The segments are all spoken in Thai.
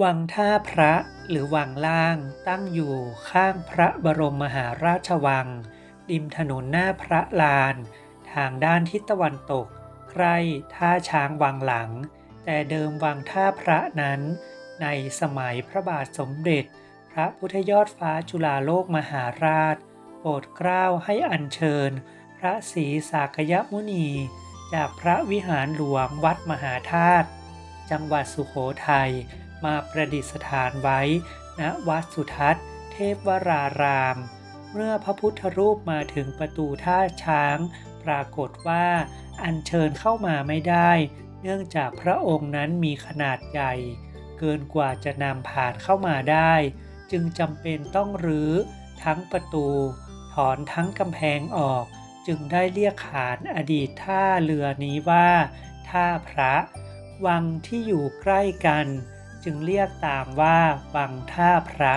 วังท่าพระหรือวังล่างตั้งอยู่ข้างพระบรมมหาราชวัง ริมถนนหน้าพระลาน ทางด้านทิศตะวันตก ใกล้ท่าช้างวังหลัง แต่เดิมวังท่าพระนั้น ในสมัยพระบาทสมเด็จ พระพุทธยอดฟ้าจุฬาโลกมหาราช โปรดเกล้าให้อัญเชิญ พระศรีสากยมุนี จากพระวิหารหลวงวัดมหาธาตุจังหวัดสุโขทัย มาประดิษฐานไว้ณวัดสุทัศน์ เทพวราราม เมื่อพระพุทธรูปมาถึงประตูท่าช้าง ปรากฏว่าอัญเชิญเข้ามาไม่ได้ เนื่องจากพระองค์นั้นมีขนาดใหญ่ เกินกว่าจะนำผ่านเข้ามาได้ จึงจำเป็นต้องรื้อทั้งประตู ถอนทั้งกำแพงออก จึงได้เรียกขานอดีตท่าเรือนี้ว่า ท่าพระ วังที่อยู่ใกล้กัน จึงเรียกตามว่า วังท่าพระ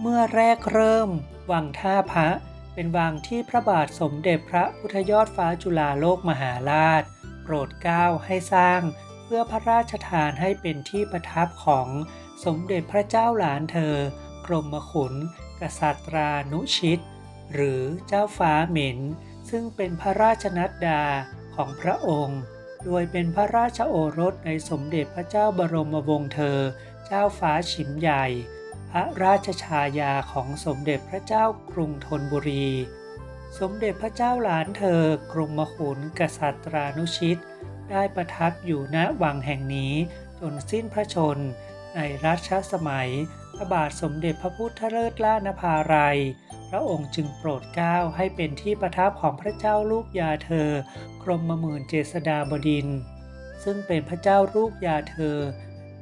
เมื่อแรกเริ่ม วังท่าพระเป็นวังที่พระบาทสมเด็จพระพุทธยอดฟ้าจุฬาโลกมหาราช โปรดเกล้าให้สร้าง เพื่อพระราชทานให้เป็นที่ประทับของสมเด็จพระเจ้าหลานเธอ กรมขุน กษัตรานุชิต หรือเจ้าฟ้าเหม็นซึ่งเป็นพระราชนัดดาของพระองค์ โดยเป็นพระราชโอรสในสมเด็จพระเจ้าบรมวงศ์เธอ เจ้าฟ้าฉิมใหญ่ พระราชชายาของสมเด็จพระเจ้ากรุงธนบุรี สมเด็จพระเจ้าหลานเธอกรุงมขุนกษัตรานุชิต ได้ประทับอยู่ณวังแห่งนี้จนสิ้นพระชนในรัชสมัย พระบาทสมเด็จพระพุทธเลิศล่านภาลัย พระองค์จึงโปรดเกล้าให้เป็นที่ประทับของพระเจ้าลูกยาเธอ กรมหมื่นเจษดาบดิน ซึ่งเป็นพระเจ้าลูกยาเธอ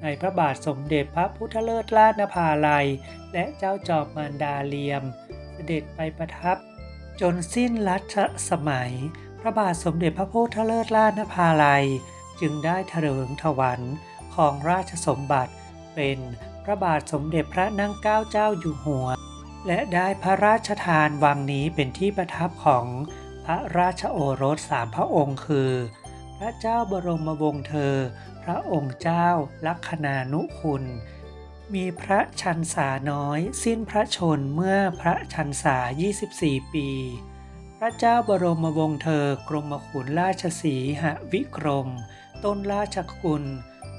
ในพระบาทสมเด็จพระพุทธเลิศล่านภาลัย และเจ้าจอมมารดาเลียม เสด็จไปประทับ จนสิ้นรัชสมัย พระบาทสมเด็จพระพุทธเลิศล่านภาลัย จึงได้เถลิงถวันของราชสมบัติเป็น พระบาทสมเด็จพระนั่งเกล้าเจ้าอยู่หัว และได้พระราชทานวังนี้เป็นที่ประทับของพระราชโอรสสามพระองค์คือ พระเจ้าบรมวงศ์เธอ พระองค์เจ้าลัคนานุคุณ มีพระชันษาน้อยสิ้นพระชนเมื่อพระชันษา 24 ปี พระเจ้าบรมวงศ์เธอกรมขุนราชสีหวิกรม ต้นราชกุล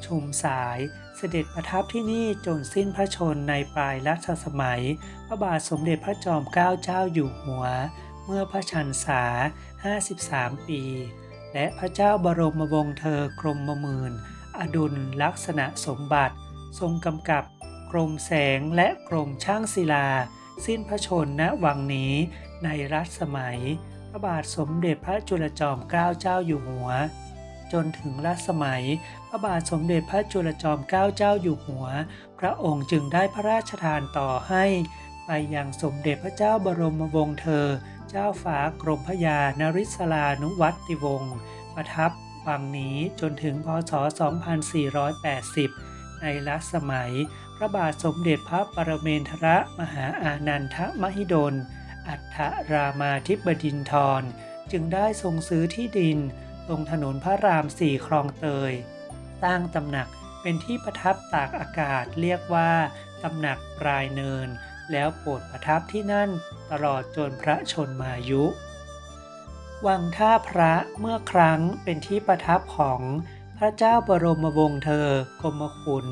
ชุมสายเสด็จประทับที่นี่จนสิ้นพระชนในปลายรัชสมัย พระบาทสมเด็จพระจอมเกล้าเจ้าอยู่หัว เมื่อพระชันษา 53 ปี และพระเจ้าบรมวงศ์เธอกรมมมื่น อดุลลักษณะสมบัติ ทรงกำกับกรมแสงและกรมช่างศิลา สิ้นพระชนณวังนี้ในรัชสมัย พระบาทสมเด็จพระจุลจอมเกล้าเจ้าอยู่หัว จนถึงรัสมัย พระบาทสมเด็จพระจุลจอมเกล้าเจ้าอยู่หัว พระองค์จึงได้พระราชทานต่อให้ ไปยังสมเด็จพระเจ้าบรมวงศ์เธอ เจ้าฟ้ากรมพยานริศลานุวัติวงศ์ประทับวังนี้จนถึงพศ 2480 ในรัชสมัย พระบาทสมเด็จพระปรเมนทรมหาอานันทมหิดล อัฏฐรามาธิบดินทร จึงได้ทรงซื้อที่ดิน ตรงถนนพระรามสี่คลองเตย สร้างตำหนักเป็นที่ประทับตากอากาศเรียกว่าตำหนักปลายเนิน แล้วโปรดประทับที่นั่นตลอดจนพระชนมายุ วังท่าพระเมื่อครั้งเป็นที่ประทับของพระเจ้าบรมวงศ์เธอกรมขุน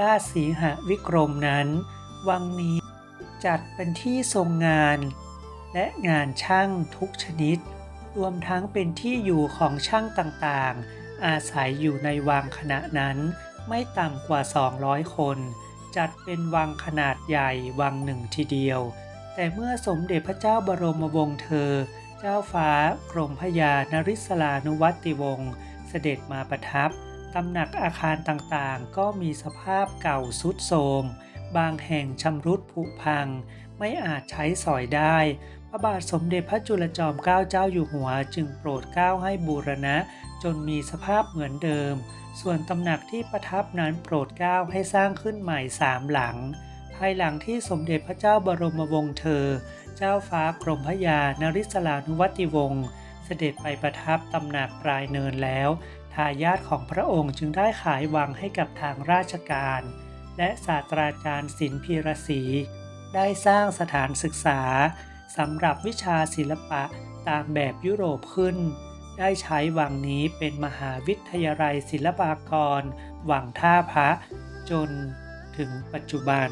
ราชสีหวิกรมนั้น วังนี้จัดเป็นที่ทรงงาน และงานช่างทุกชนิด รวมทั้งเป็นที่อยู่ของช่างต่างๆ อาศัยอยู่ในวังขณะนั้น ไม่ต่ำกว่า 200 คน จัดเป็นวังขนาดใหญ่วังหนึ่งทีเดียว แต่เมื่อสมเด็จพระเจ้าบรมวงศ์เธอ เจ้าฟ้ากรมพยานริศลานุวัติวงศ์เสด็จมาประทับตำหนักอาคารต่างๆ ก็มีสภาพเก่าสุดโทรม บางแห่งชำรุดผุพัง ไม่อาจใช้สอยได้ พระบาทสมเด็จพระจุลจอมเกล้าเจ้าอยู่หัว จึงโปรดเกล้าให้บูรณะ จนมีสภาพเหมือนเดิม ส่วนตำหนักที่ประทับนั้นโปรดเกล้าให้สร้างขึ้นใหม่สามหลัง ภายหลังที่สมเด็จพระเจ้าบรมวงศ์เธอ เจ้าฟ้ากรมพระยานริศลานุวัติวงศ์เสด็จไปประทับตำหนักปลายเนินแล้ว ทายาทของพระองค์จึงได้ขายวังให้กับทางราชการ และศาสตราจารย์ศิลป์พีรศรีได้สร้างสถานศึกษา สำหรับวิชาศิลปะตามแบบยุโรปขึ้น ได้ใช้วังนี้เป็นมหาวิทยาลัยศิลปากรวังท่าพระจนถึงปัจจุบัน